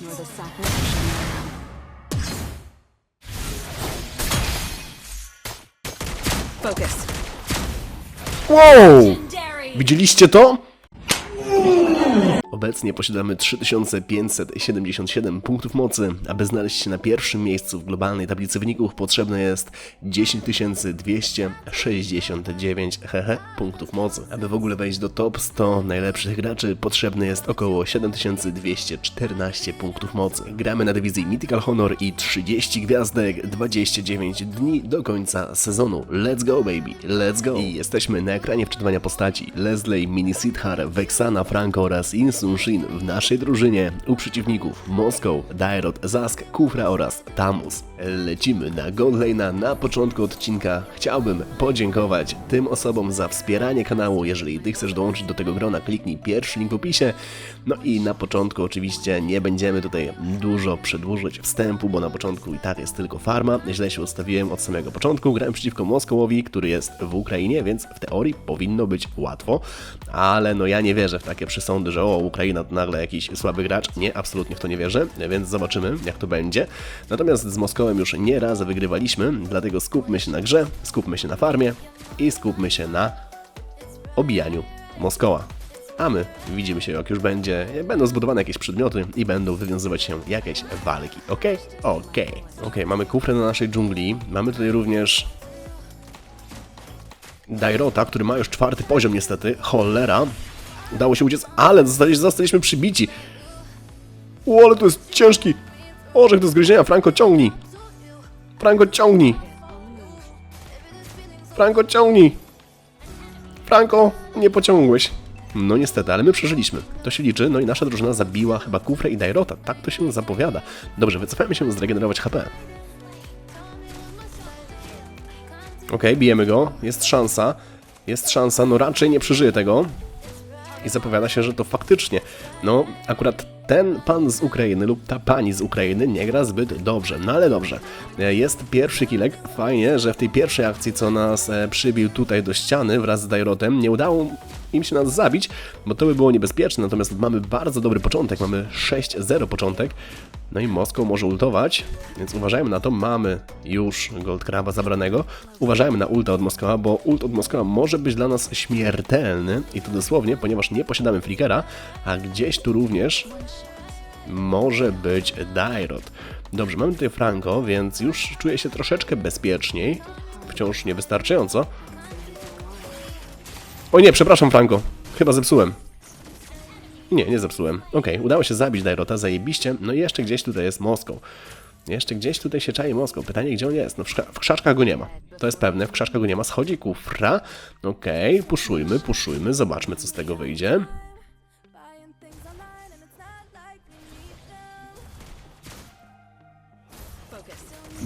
You're the sacrificial lamb. Focus. Wow! Widzieliście to? Obecnie posiadamy 3577 punktów mocy. Aby znaleźć się na pierwszym miejscu w globalnej tablicy wyników potrzebne jest 10269 hehe, punktów mocy. Aby w ogóle wejść do top 100 najlepszych graczy potrzebne jest około 7214 punktów mocy. Gramy na dywizji Mythical Honor i 30 gwiazdek, 29 dni do końca sezonu. Let's go baby, let's go! I jesteśmy na ekranie wczytywania postaci. Leslie, Mini Sidhar, Vexana, Franco oraz Insun Shin w naszej drużynie u przeciwników Moskow, Dairot, Zask, Kufra oraz Tamus. Lecimy na Godlane'a na początku odcinka. Chciałbym podziękować tym osobom za wspieranie kanału. Jeżeli ty chcesz dołączyć do tego grona, kliknij pierwszy link w opisie. No i na początku oczywiście nie będziemy tutaj dużo przedłużyć wstępu, bo na początku i tak jest tylko farma. Źle się ustawiłem od samego początku. Grałem przeciwko Moskowowi, który jest w Ukrainie, więc w teorii powinno być łatwo, ale no ja nie wierzę w takie przesądy, że o, Ukraina to nagle jakiś słaby gracz. Nie, absolutnie w to nie wierzę, więc zobaczymy jak to będzie. Natomiast z Moskowem już nie raz wygrywaliśmy, dlatego skupmy się na grze, skupmy się na farmie i skupmy się na obijaniu Moskoła. A my widzimy się jak już będzie, będą zbudowane jakieś przedmioty i będą wywiązywać się jakieś walki, ok? Ok. Ok, mamy kufrę na naszej dżungli, mamy tutaj również Dairota, który ma już czwarty poziom niestety, cholera. Udało się uciec, ale zostaliśmy przybici. O, ale to jest ciężki orzech do zgryzienia, Franco ciągnij. Franco ciągnij. Franco ciągnij. Franco, nie pociągłeś. No niestety, ale my przeżyliśmy. To się liczy, no i nasza drużyna zabiła chyba Kufrę i Dairota. Tak to się zapowiada. Dobrze, wycofajmy się zregenerować HP. Okej, bijemy go. Jest szansa. Jest szansa, no raczej nie przeżyje tego. I zapowiada się, że to faktycznie, no akurat ten pan z Ukrainy lub ta pani z Ukrainy nie gra zbyt dobrze. No ale dobrze. E, Jest pierwszy kilek. Fajnie, że w tej pierwszej akcji, co nas e, przybił tutaj do ściany wraz z Dairotem, nie udało im się nas zabić, bo to by było niebezpieczne. Natomiast mamy bardzo dobry początek. Mamy 6-0 początek. No i Moskwa może ultować, więc uważajmy na to. Mamy już Gold Kraba zabranego. Uważajmy na ulta od Moskwa, bo ult od Moskwa może być dla nas śmiertelny i to dosłownie, ponieważ nie posiadamy flickera, a gdzieś tu również może być Dairot. Dobrze, mamy tutaj Franco, więc już czuję się troszeczkę bezpieczniej. Wciąż niewystarczająco. O nie, przepraszam Franco. Chyba zepsułem. Nie, nie zepsułem. Okej, udało się zabić Dairota, zajebiście. No i jeszcze gdzieś tutaj jest Moskow. Jeszcze gdzieś tutaj się czai Moskow. Pytanie, gdzie on jest? No w, krzaczkach go nie ma. To jest pewne, w krzaczkach go nie ma. Schodzi kufra. Okej, puszujmy, puszujmy. Zobaczmy, co z tego wyjdzie.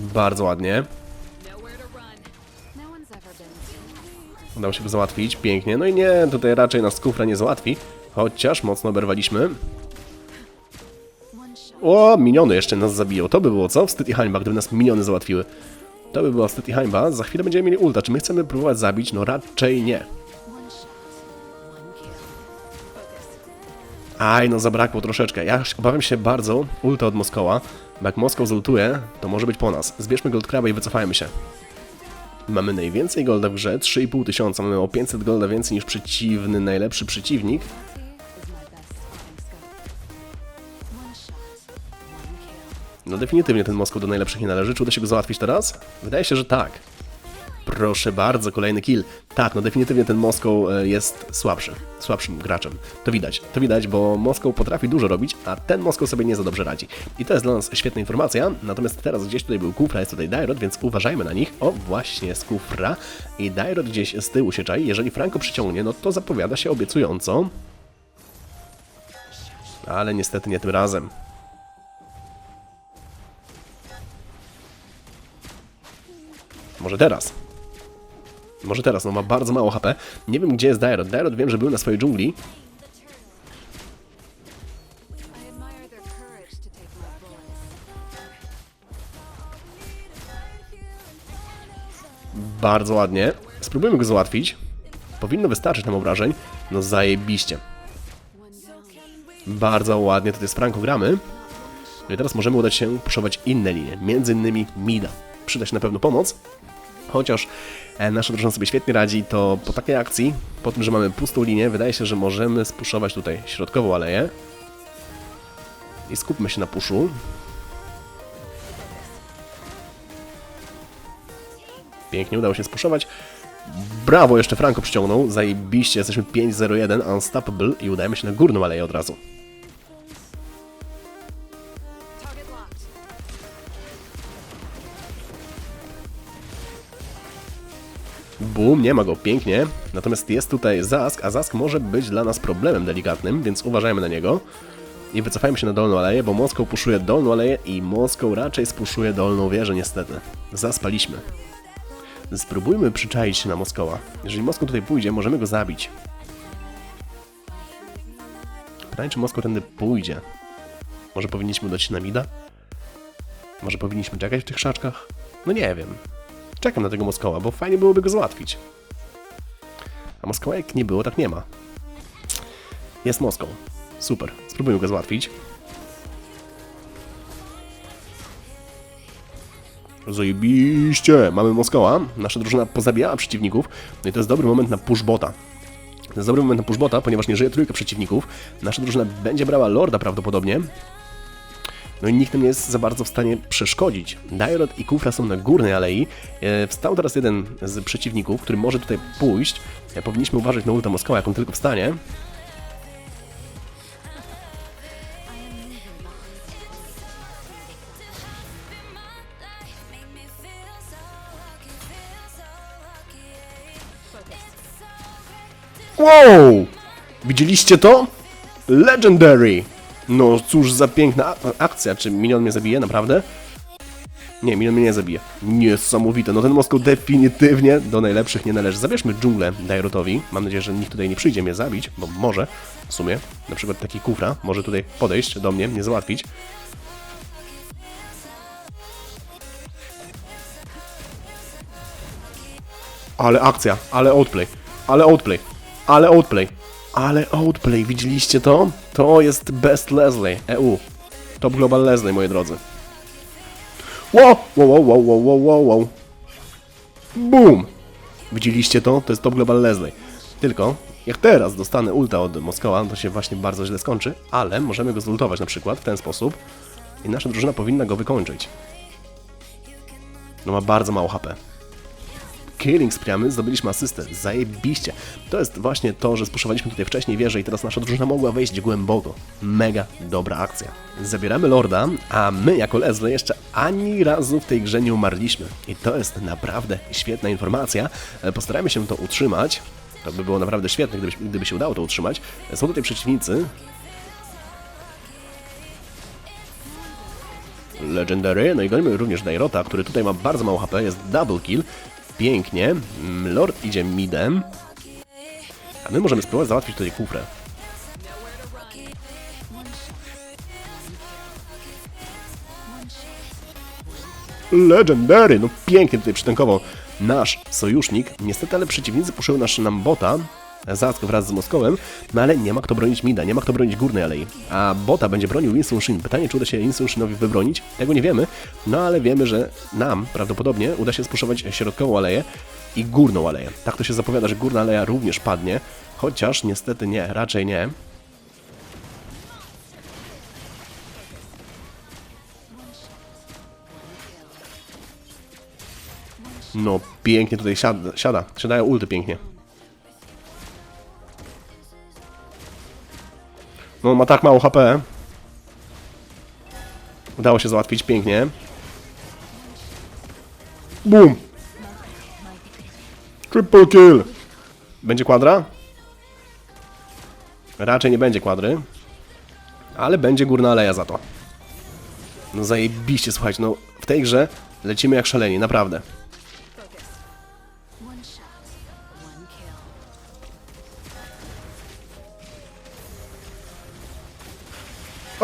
Bardzo ładnie. Udało się załatwić, pięknie. No i nie, tutaj raczej nas kufra nie załatwi. Chociaż mocno oberwaliśmy. O, miniony jeszcze nas zabiją. To by było co? Wstyd i hańba, gdyby nas miniony załatwiły. To by była wstyd i hańba. Za chwilę będziemy mieli ulta. Czy my chcemy próbować zabić? No raczej nie. Aj, no zabrakło troszeczkę. Ja obawiam się bardzo ulta od Moskoła, jak Moskow zultuje, to może być po nas. Zbierzmy Gold Craba i wycofajmy się. Mamy najwięcej golda w grze, 3,5 tysiąca. Mamy o 500 golda więcej niż przeciwny, najlepszy przeciwnik. No definitywnie ten Moskow do najlepszych nie należy. Czy uda się go załatwić teraz? Wydaje się, że tak. Proszę bardzo, kolejny kill. Tak, no definitywnie ten Moskow e, jest słabszy, słabszym graczem. To widać, to widać, bo Moskow potrafi dużo robić, a ten Moskow sobie nie za dobrze radzi. I to jest dla nas świetna informacja, natomiast teraz gdzieś tutaj był Kufra, jest tutaj Dairot, więc uważajmy na nich. O, właśnie jest Kufra i Dairot gdzieś z tyłu się czai. Jeżeli Franco przyciągnie, no to zapowiada się obiecująco. Ale niestety nie tym razem. Może teraz. Może teraz, no ma bardzo mało HP. Nie wiem gdzie jest Dairot. Dairot wiem, że był na swojej dżungli. Bardzo ładnie. Spróbujmy go załatwić. Powinno wystarczyć nam obrażeń. No zajebiście. Bardzo ładnie tutaj z Franco gramy. No i teraz możemy udać się puszować inne linie, między innymi Mida. Przyda się na pewno pomoc, chociaż e, nasza drużyna sobie świetnie radzi, to po takiej akcji, po tym, że mamy pustą linię, wydaje się, że możemy spuszować tutaj środkową aleję. I skupmy się na puszu. Pięknie, udało się spuszować. Brawo, jeszcze Franco przyciągnął. Zajebiście, jesteśmy 5-0-1, unstoppable i udajemy się na górną aleję od razu. Boom, nie ma go, pięknie. Natomiast jest tutaj Zask, a Zask może być dla nas problemem delikatnym, więc uważajmy na niego. I wycofajmy się na dolną aleję, bo Moskow puszuje dolną aleję i Moskow raczej spuszuje dolną wieżę niestety. Zaspaliśmy. Spróbujmy przyczaić się na Moskowa. Jeżeli Moskow tutaj pójdzie, możemy go zabić. Pytanie, czy Moskow tędy pójdzie. Może powinniśmy się na Mida? Może powinniśmy czekać w tych szaczkach? No nie wiem. Czekam na tego Moskoła, bo fajnie byłoby go załatwić. A Moskoła jak nie było, tak nie ma. Jest Moskow. Super. Spróbujmy go załatwić. Zajebiście! Mamy Moskoła. Nasza drużyna pozabijała przeciwników. No i to jest dobry moment na pushbota. To jest dobry moment na pushbota, ponieważ nie żyje trójka przeciwników. Nasza drużyna będzie brała Lorda prawdopodobnie. No i nikt nam nie jest za bardzo w stanie przeszkodzić. Dairot i Kufra są na górnej alei. E, Wstał teraz jeden z przeciwników, który może tutaj pójść. E, Powinniśmy uważać na ulta Moskała, jak on tylko wstanie. Wow! Widzieliście to? Legendary! No cóż za piękna akcja. Czy minion mnie zabije, naprawdę? Nie, minion mnie nie zabije. Niesamowite. No ten Moskow definitywnie do najlepszych nie należy. Zabierzmy dżunglę Dairotowi. Mam nadzieję, że nikt tutaj nie przyjdzie mnie zabić, bo może w sumie. Na przykład taki kufra może tutaj podejść do mnie, mnie załatwić. Ale akcja, ale outplay, ale outplay, ale outplay, ale outplay, widzieliście to? To jest Best Leslie, EU. Top Global Leslie, moi drodzy. Wow, wow, wow, wow, wow, wow, wow, wow. Boom! Widzieliście to? To jest Top Global Leslie. Tylko, jak teraz dostanę ulta od Moskowa, to się właśnie bardzo źle skończy, ale możemy go zultować na przykład w ten sposób i nasza drużyna powinna go wykończyć. No ma bardzo mało HP. Killing spramy, zdobyliśmy asystę. Zajebiście. To jest właśnie to, że spuszowaliśmy tutaj wcześniej wieżę i teraz nasza drużyna mogła wejść głęboko. Mega dobra akcja. Zabieramy Lorda, a my jako Leslie jeszcze ani razu w tej grze nie umarliśmy. I to jest naprawdę świetna informacja. E, Postarajmy się to utrzymać. To by było naprawdę świetne, gdyby, gdyby się udało to utrzymać. E, Są tutaj przeciwnicy. Legendary, no i gonimy również Dairota, który tutaj ma bardzo mało HP, jest double kill. Pięknie. Lord idzie midem. A my możemy spróbować załatwić tutaj kufrę. Legendary! No pięknie tutaj przytankował nasz sojusznik. Niestety, ale przeciwnicy puszyły nasz nam bota. Zack wraz z Moskowem, no ale nie ma kto bronić Mida, nie ma kto bronić górnej alei. A bota będzie bronił Winston Shin. Pytanie, czy uda się Winston Shinowi wybronić? Tego nie wiemy, no ale wiemy, że nam prawdopodobnie uda się spuszować środkową aleję i górną aleję. Tak to się zapowiada, że górna aleja również padnie, chociaż niestety nie, raczej nie. No, pięknie tutaj siada, siada. siadają ulty pięknie. No, ma tak mało HP. Udało się załatwić pięknie. Boom! Triple kill! Będzie kwadra? Raczej nie będzie kwadry. Ale będzie górna aleja za to. No zajebiście, słuchajcie, no w tej grze lecimy jak szaleni, naprawdę.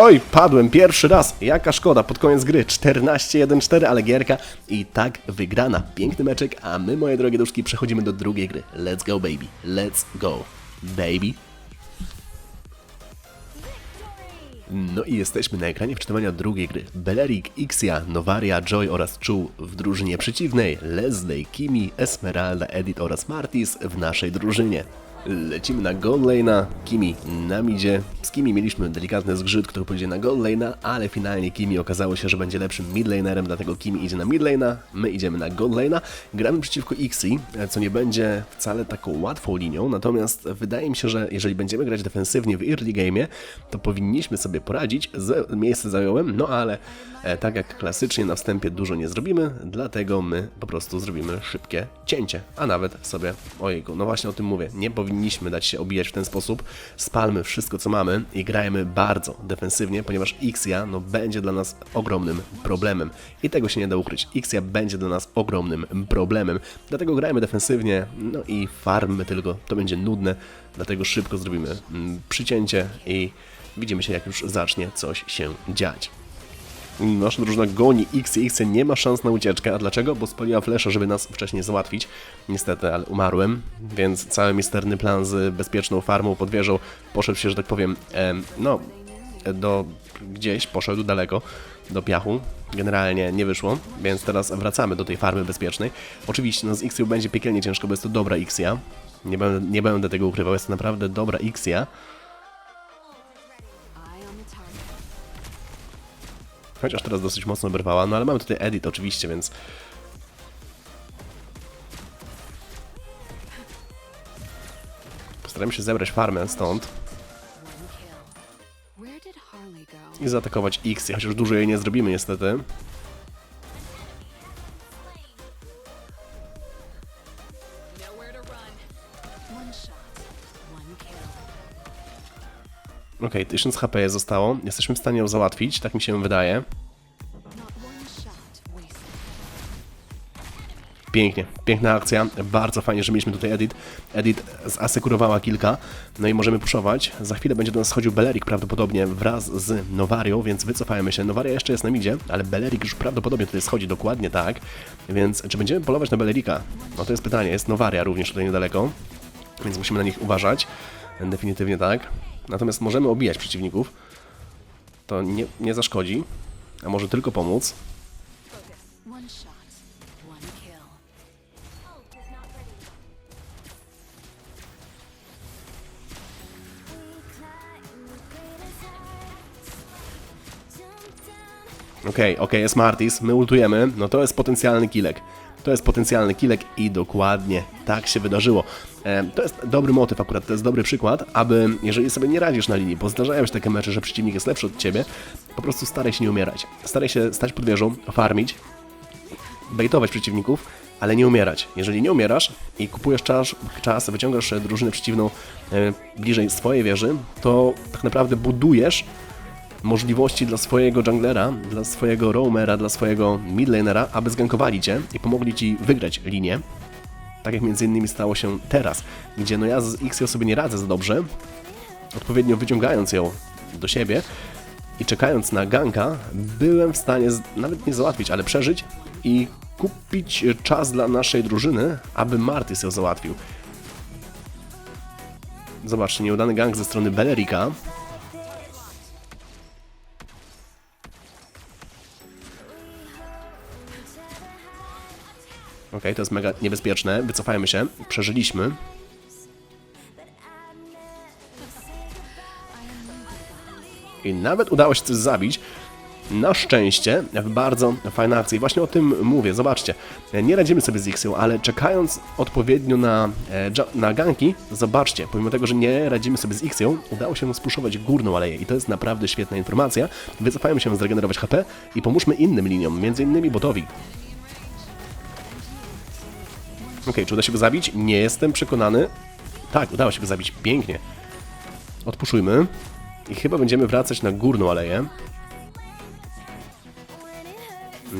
Oj, padłem pierwszy raz. Jaka szkoda, pod koniec gry 14-1-4, ale gierka i tak wygrana. Piękny meczek, a my, moje drogie duszki, przechodzimy do drugiej gry. Let's go, baby. Let's go, baby. No i jesteśmy na ekranie wczytywania drugiej gry. Belerik, Ixia, Novaria, Joy oraz Chu w drużynie przeciwnej, Leslie, Kimi, Esmeralda, Edith oraz Martis w naszej drużynie. Lecimy na gold lane'a, Kimi nam idzie. Z Kimi mieliśmy delikatny zgrzyt, który pójdzie na gold lane'a, ale finalnie Kimi okazało się, że będzie lepszym mid lanerem, dlatego Kimi idzie na mid lane'a, my idziemy na gold lane'a. Gramy przeciwko Ixi, co nie będzie wcale taką łatwą linią, natomiast wydaje mi się, że jeżeli będziemy grać defensywnie w early game'ie, to powinniśmy sobie poradzić. Z, miejsce zająłem, no ale e, tak jak klasycznie na wstępie dużo nie zrobimy, dlatego my po prostu zrobimy szybkie cięcie, a nawet sobie, ojejku, no właśnie o tym mówię, nie powinniśmy dać się obijać w ten sposób, spalmy wszystko co mamy i grajmy bardzo defensywnie, ponieważ Xia no, będzie dla nas ogromnym problemem. I tego się nie da ukryć, Xia będzie dla nas ogromnym problemem, dlatego grajmy defensywnie, no i farmmy tylko, to będzie nudne, dlatego szybko zrobimy mm, przycięcie i widzimy się jak już zacznie coś się dziać. Nasza drużyna goni X i X nie ma szans na ucieczkę. A dlaczego? Bo spaliła flesza, żeby nas wcześniej załatwić. Niestety, ale umarłem, więc cały misterny plan z bezpieczną farmą pod wieżą poszedł się, że tak powiem, em, no, do gdzieś, poszedł daleko, do piachu. Generalnie nie wyszło, więc teraz wracamy do tej farmy bezpiecznej. Oczywiście no, z X będzie piekielnie ciężko, bo jest to dobra Xia. Nie będę, nie będę tego ukrywał, jest to naprawdę dobra Xia. Chociaż teraz dosyć mocno oberwała, no ale mamy tutaj edit oczywiście, więc... Postaramy się zebrać farmę stąd i zaatakować X, chociaż dużo jej nie zrobimy niestety. Okej, 1000 HP zostało, jesteśmy w stanie ją załatwić, tak mi się wydaje. Pięknie, piękna akcja, bardzo fajnie, że mieliśmy tutaj Edit. Edit zasekurowała kilka, no i możemy puszować. Za chwilę będzie do nas schodził Belerik prawdopodobnie wraz z Nowarią, więc wycofajmy się. Nowaria jeszcze jest na midzie, ale Belerik już prawdopodobnie tutaj schodzi dokładnie tak. Więc czy będziemy polować na Belerika? No to jest pytanie, jest Nowaria również tutaj niedaleko, więc musimy na nich uważać. Definitywnie tak. Natomiast możemy obijać przeciwników. To nie, nie zaszkodzi, a może tylko pomóc. One kill. Okej, okej, jest Martis, my ultujemy, no to jest potencjalny kilek. To jest potencjalny kilek i dokładnie tak się wydarzyło. E, to jest dobry motyw akurat, to jest dobry przykład, aby jeżeli sobie nie radzisz na linii, bo zdarzają się takie mecze, że przeciwnik jest lepszy od ciebie, po prostu staraj się nie umierać. Staraj się stać pod wieżą, farmić, bejtować przeciwników, ale nie umierać. Jeżeli nie umierasz i kupujesz czas, czas wyciągasz drużynę przeciwną e, bliżej swojej wieży, to tak naprawdę budujesz możliwości dla swojego junglera, dla swojego roamera, dla swojego midlanera, aby zgankowali cię i pomogli ci wygrać linię. Tak jak między innymi stało się teraz, gdzie no ja z X sobie nie radzę za dobrze, odpowiednio wyciągając ją do siebie i czekając na ganka, byłem w stanie nawet nie załatwić, ale przeżyć i kupić czas dla naszej drużyny, aby Martys ją załatwił. Zobaczcie, nieudany gank ze strony Belerika. Okej, to jest mega niebezpieczne. Wycofajmy się. Przeżyliśmy. I nawet udało się coś zabić. Na szczęście, w bardzo fajna akcja. I właśnie o tym mówię. Zobaczcie, nie radzimy sobie z Ixią, ale czekając odpowiednio na, e, na ganki, zobaczcie, pomimo tego, że nie radzimy sobie z Ixią, udało się spuszować górną aleję. I to jest naprawdę świetna informacja. Wycofajmy się zregenerować HP i pomóżmy innym liniom, między innymi botowi. Okej, czy uda się go zabić? Nie jestem przekonany. Tak, udało się go zabić. Pięknie. Odpuszujmy. I chyba będziemy wracać na górną aleję.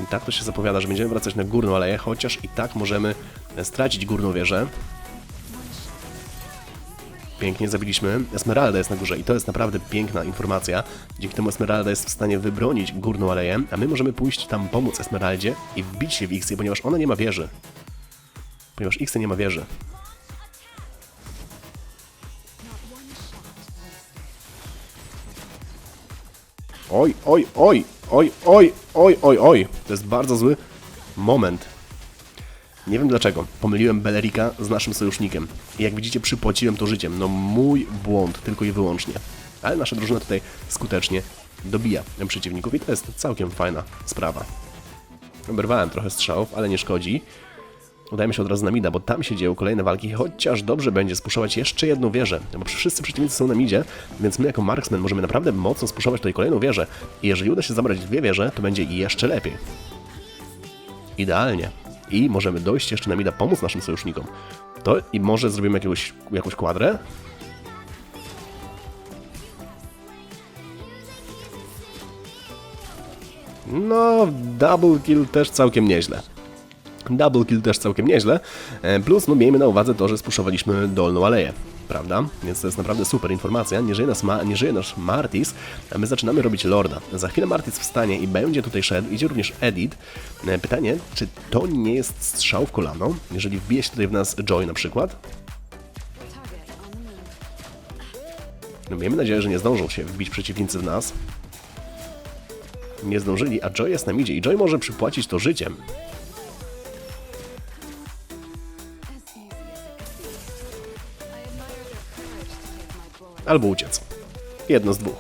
I Tak to się zapowiada, że będziemy wracać na górną aleję, chociaż i tak możemy e, stracić górną wieżę. Pięknie zabiliśmy. Esmeralda jest na górze i to jest naprawdę piękna informacja. Dzięki temu Esmeralda jest w stanie wybronić górną aleję, a my możemy pójść tam pomóc Esmeraldzie i wbić się w X, ponieważ ona nie ma wieży. Ponieważ X nie ma wieży. Oj, oj, oj, oj, oj, oj, oj, oj. To jest bardzo zły moment. Nie wiem dlaczego. Pomyliłem Belerika z naszym sojusznikiem. I jak widzicie, przypłaciłem to życiem. No mój błąd, tylko i wyłącznie. Ale nasza drużyna tutaj skutecznie dobija przeciwników i to jest całkiem fajna sprawa. Oberwałem trochę strzałów, ale nie szkodzi. Udajemy się od razu na mida, bo tam się dzieją kolejne walki, chociaż dobrze będzie spuszować jeszcze jedną wieżę, bo wszyscy przeciwnicy są na midzie, więc my jako marksmen możemy naprawdę mocno spuszować tutaj kolejną wieżę i jeżeli uda się zabrać dwie wieże, to będzie jeszcze lepiej. Idealnie. I możemy dojść jeszcze na mida, pomóc naszym sojusznikom. To i może zrobimy jakiegoś, jakąś kwadrę? No, double kill też całkiem nieźle. Double kill też całkiem nieźle. E, Plus, no miejmy na uwadze to, że spuszowaliśmy dolną aleję. Prawda? Więc to jest naprawdę super informacja. Nie żyje, nas ma, nie żyje nasz Martis, a my zaczynamy robić Lorda. Za chwilę Martis wstanie i będzie tutaj szedł. Idzie również Edit. E, Pytanie, czy to nie jest strzał w kolano? Jeżeli wbije się tutaj w nas Joy na przykład? No miejmy nadzieję, że nie zdążą się wbić przeciwnicy w nas. Nie zdążyli, a Joy jest na midzie i Joy może przypłacić to życiem. Albo uciec. Jedno z dwóch.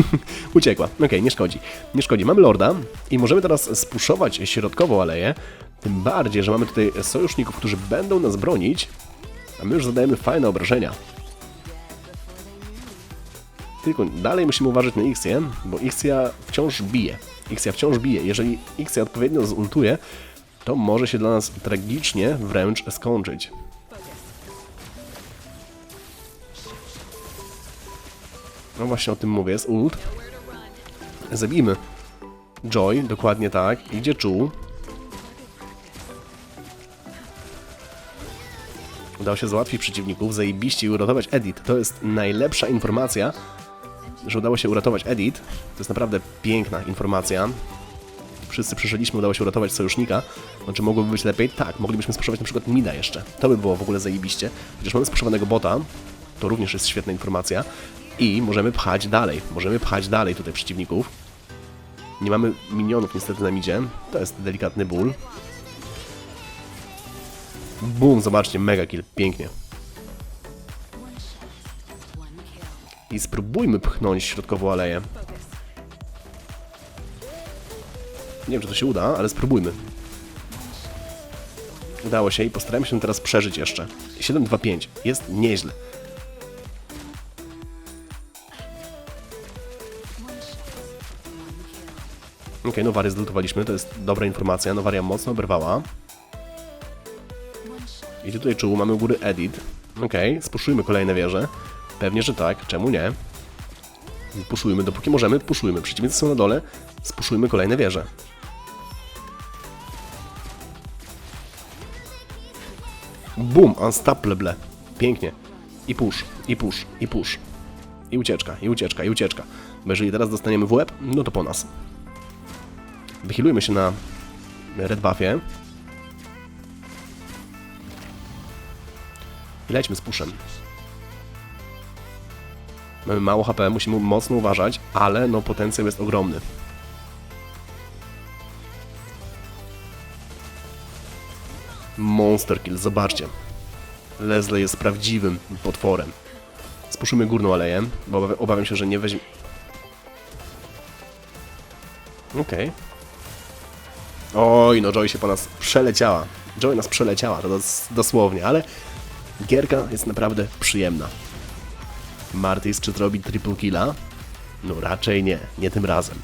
Uciekła. Okej, nie szkodzi. Nie szkodzi. Mamy Lorda i możemy teraz spuszować środkową aleję. Tym bardziej, że mamy tutaj sojuszników, którzy będą nas bronić, a my już zadajemy fajne obrażenia. Tylko dalej musimy uważać na Ixię, bo Ixia wciąż bije. Ixia wciąż bije. Jeżeli Ixia odpowiednio zultuje, to może się dla nas tragicznie wręcz skończyć. No właśnie o tym mówię, jest ult. Zabijmy. Joy, dokładnie tak. Idzie Chu. Udało się załatwić przeciwników, zajebiście i uratować Edit. To jest najlepsza informacja, że udało się uratować Edit. To jest naprawdę piękna informacja. Wszyscy przeżyliśmy, udało się uratować sojusznika. Znaczy mogłoby być lepiej? Tak, moglibyśmy spuszować na przykład Mida jeszcze. To by było w ogóle zajebiście. Chociaż mamy spuszowanego bota, to również jest świetna informacja. I możemy pchać dalej. Możemy pchać dalej tutaj przeciwników. Nie mamy minionów niestety na midzie. To jest delikatny ból. Boom, zobaczcie, mega kill, pięknie. I spróbujmy pchnąć środkową aleję. Nie wiem, czy to się uda, ale spróbujmy. Udało się i postarajmy się teraz przeżyć jeszcze. 7-2-5. Jest nieźle. Okej, Nowary zlutowaliśmy, to jest dobra informacja. Nowaria mocno oberwała. I tutaj czuł, mamy u góry edit. Okej, spuszujmy kolejne wieże. Pewnie, że tak, czemu nie? Puszujmy, dopóki możemy, puszujmy. Przeciwnicy są na dole, spuszujmy kolejne wieże. Boom, unstoppable. Pięknie. I push, i push, i push. I ucieczka, i ucieczka, i ucieczka. Bo jeżeli teraz dostaniemy w łeb, no to po nas. Wychilujmy się na red buffie. I lećmy z puszem. Mamy mało HP, musimy mocno uważać, ale no potencjał jest ogromny. Monster kill, zobaczcie. Leslie jest prawdziwym potworem. Spuszymy górną aleję, bo obawia- obawiam się, że nie weźmie... Okej. Oj, no Joy się po nas przeleciała. Joy nas przeleciała, to dos dosłownie, ale gierka jest naprawdę przyjemna. Martis czy zrobi triple killa? No raczej nie, nie tym razem.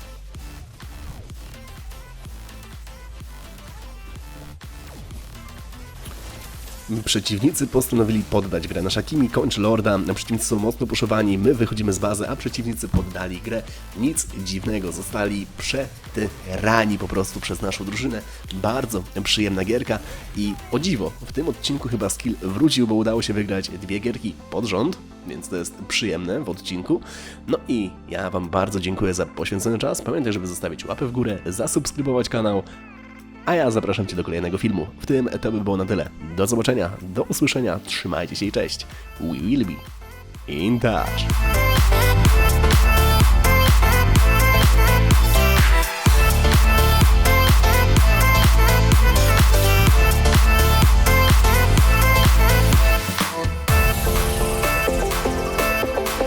Przeciwnicy postanowili poddać grę. Nasza Kimi kończy Lorda, przeciwnicy są mocno puszowani, my wychodzimy z bazy, a przeciwnicy poddali grę. Nic dziwnego, zostali przetyrani po prostu przez naszą drużynę. Bardzo przyjemna gierka i o dziwo, w tym odcinku chyba skill wrócił, bo udało się wygrać dwie gierki pod rząd, więc to jest przyjemne w odcinku. No i ja Wam bardzo dziękuję za poświęcony czas. Pamiętaj, żeby zostawić łapę w górę, zasubskrybować kanał. A ja zapraszam Cię do kolejnego filmu. W tym to by było na tyle. Do zobaczenia, do usłyszenia, trzymajcie się i cześć. We will be in touch.